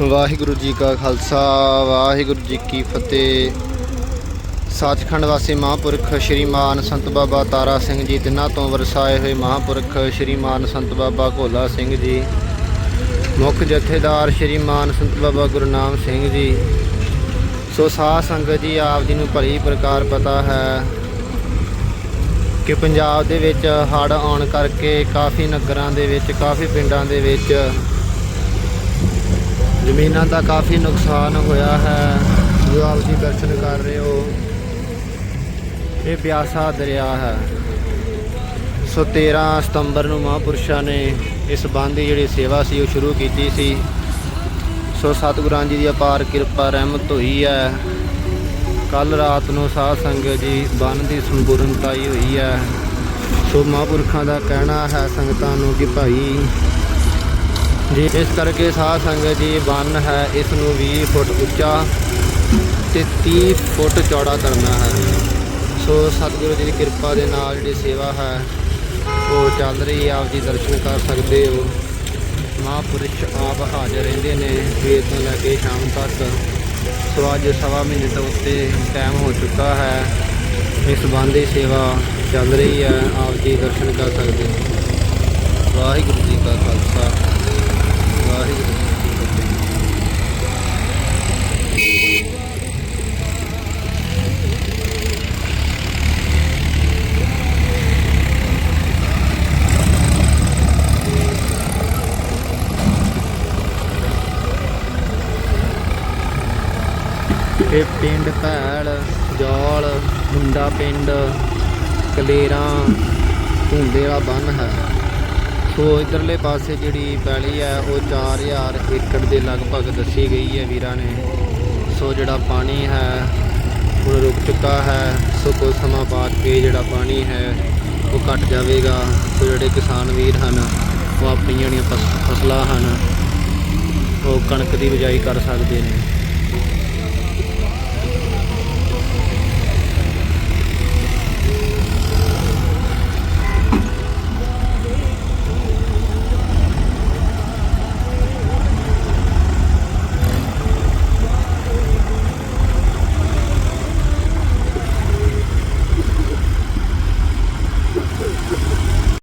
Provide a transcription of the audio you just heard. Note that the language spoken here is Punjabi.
ਵਾਹਿਗੁਰੂ ਜੀ ਕਾ ਖਾਲਸਾ, ਵਾਹਿਗੁਰੂ ਜੀ ਕੀ ਫਤਿਹ। ਸੱਚਖੰਡ ਵਾਸੀ ਮਹਾਂਪੁਰਖ ਸ਼੍ਰੀਮਾਨ ਸੰਤ ਬਾਬਾ ਤਾਰਾ ਸਿੰਘ ਜੀ ਤਿੰਨਾਂ ਤੋਂ ਵਰਸਾਏ ਹੋਏ ਮਹਾਂਪੁਰਖ ਸ਼੍ਰੀਮਾਨ ਸੰਤ ਬਾਬਾ ਘੋਲਾ ਸਿੰਘ ਜੀ। ਮੁੱਖ ਜਥੇਦਾਰ ਸ਼੍ਰੀਮਾਨ ਸੰਤ ਬਾਬਾ ਗੁਰਨਾਮ ਸਿੰਘ ਜੀ। ਸੋ ਸਾਧ ਸੰਗਤ ਜੀ, ਆਪ ਜੀ ਨੂੰ ਭਲੀ ਪ੍ਰਕਾਰ ਪਤਾ ਹੈ ਕਿ ਪੰਜਾਬ ਦੇ ਵਿੱਚ ਹੜ੍ਹ ਆਉਣ ਕਰਕੇ ਕਾਫੀ ਨਗਰਾਂ ਦੇ ਵਿੱਚ, ਕਾਫੀ ਪਿੰਡਾਂ ਦੇ ਵਿੱਚ ਜ਼ਮੀਨਾਂ ਦਾ ਕਾਫੀ ਨੁਕਸਾਨ ਹੋਇਆ ਹੈ। ਜੋ ਆਪ ਜੀ ਦਰਸ਼ਨ ਕਰ ਰਹੇ ਹੋ, ਇਹ ਬਿਆਸਾ ਦਰਿਆ ਹੈ। ਸੋ 13 ਸਤੰਬਰ ਨੂੰ ਮਹਾਂਪੁਰਸ਼ਾਂ ਨੇ ਇਸ ਬੰਦ ਦੀ ਜਿਹੜੀ ਸੇਵਾ ਸੀ, ਉਹ ਸ਼ੁਰੂ ਕੀਤੀ ਸੀ। ਸੋ ਸਤਿਗੁਰਾਂ ਜੀ ਦੀ ਅਪਾਰ ਕਿਰਪਾ ਰਹਿਮਤ ਹੋਈ ਹੈ। ਕੱਲ ਰਾਤ ਨੂੰ ਸਾਧ ਸੰਗਤ ਜੀ ਬੰਨ ਦੀ ਸੰਪੂਰਨਤਾ ਹੀ ਹੋਈ ਹੈ। ਸੋ ਮਹਾਂਪੁਰਖਾਂ ਦਾ ਕਹਿਣਾ ਹੈ, ਸੰਗਤਾਂ ਨੂੰ ਕਿ ਭਾਈ ਜੀ, ਇਸ ਕਰਕੇ ਸਾਧ ਸੰਗਤ ਜੀ, ਬੰਨ ਹੈ, ਇਸ ਨੂੰ 20 ਫੁੱਟ ਉੱਚਾ ਤੇ 30 ਫੁੱਟ ਚੌੜਾ ਕਰਨਾ ਹੈ। ਸੋ ਸਤਿਗੁਰੂ ਜੀ ਦੀ ਕਿਰਪਾ ਦੇ ਨਾਲ ਜਿਹੜੀ ਸੇਵਾ ਹੈ, ਉਹ ਚੱਲ ਰਹੀ ਹੈ। ਆਪ ਜੀ ਦਰਸ਼ਨ ਕਰ ਸਕਦੇ ਹੋ। ਮਹਾਂਪੁਰਸ਼ ਆਪ ਹਾਜ਼ਰ ਰਹਿੰਦੇ ਨੇ ਸਵੇਰ ਤੋਂ ਲੈ ਕੇ ਸ਼ਾਮ ਤੱਕ। ਸੋ ਅੱਜ ਸਵਾ ਮਹੀਨੇ ਤੋਂ ਉੱਤੇ ਟਾਈਮ ਹੋ ਚੁੱਕਾ ਹੈ। ਇਸ ਬੰਦ ਦੀ ਸੇਵਾ ਚੱਲ ਰਹੀ ਹੈ। ਆਪ ਜੀ ਦਰਸ਼ਨ ਕਰ ਸਕਦੇ ਹੋ। ਵਾਹਿਗੁਰੂ ਜੀ ਕਾ ਖਾਲਸਾ ਵਾਹਿਗੁਰੂ ਜੀ ਕੀ ਫਤਿਹ ਇਹ ਪਿੰਡ ਭੈਲ ਜੌਲ ਮੁੰਡਾ ਪਿੰਡ ਕਲੇਰਾਂ ਧੁੰਦੇ ਵਾਲਾ ਬੰਨ ਹੈ। ਸੋ ਇਧਰਲੇ ਪਾਸੇ ਜਿਹੜੀ ਪੈਲੀ ਹੈ ਉਹ 4000 ਏਕੜ ਦੇ ਲਗਭਗ ਦੱਸੀ ਗਈ ਹੈ ਵੀਰਾਂ ਨੇ। ਸੋ ਜਿਹੜਾ ਪਾਣੀ ਹੈ, ਹੁਣ ਰੁਕ ਚੁੱਕਾ ਹੈ, ਸੋ ਕੁਝ ਸਮਾਂ ਬਾਅਦ ਕੇ ਜਿਹੜਾ ਪਾਣੀ ਹੈ, ਉਹ ਘਟ ਜਾਵੇਗਾ। ਸੋ ਜਿਹੜੇ ਕਿਸਾਨ ਵੀਰ ਹਨ, ਉਹ ਆਪਣੀਆਂ ਜਿਹੜੀਆਂ ਫਸ- ਫਸਲਾਂ ਹਨ, ਉਹ ਕਣਕ ਦੀ ਬਿਜਾਈ ਕਰ ਸਕਦੇ ਨੇ।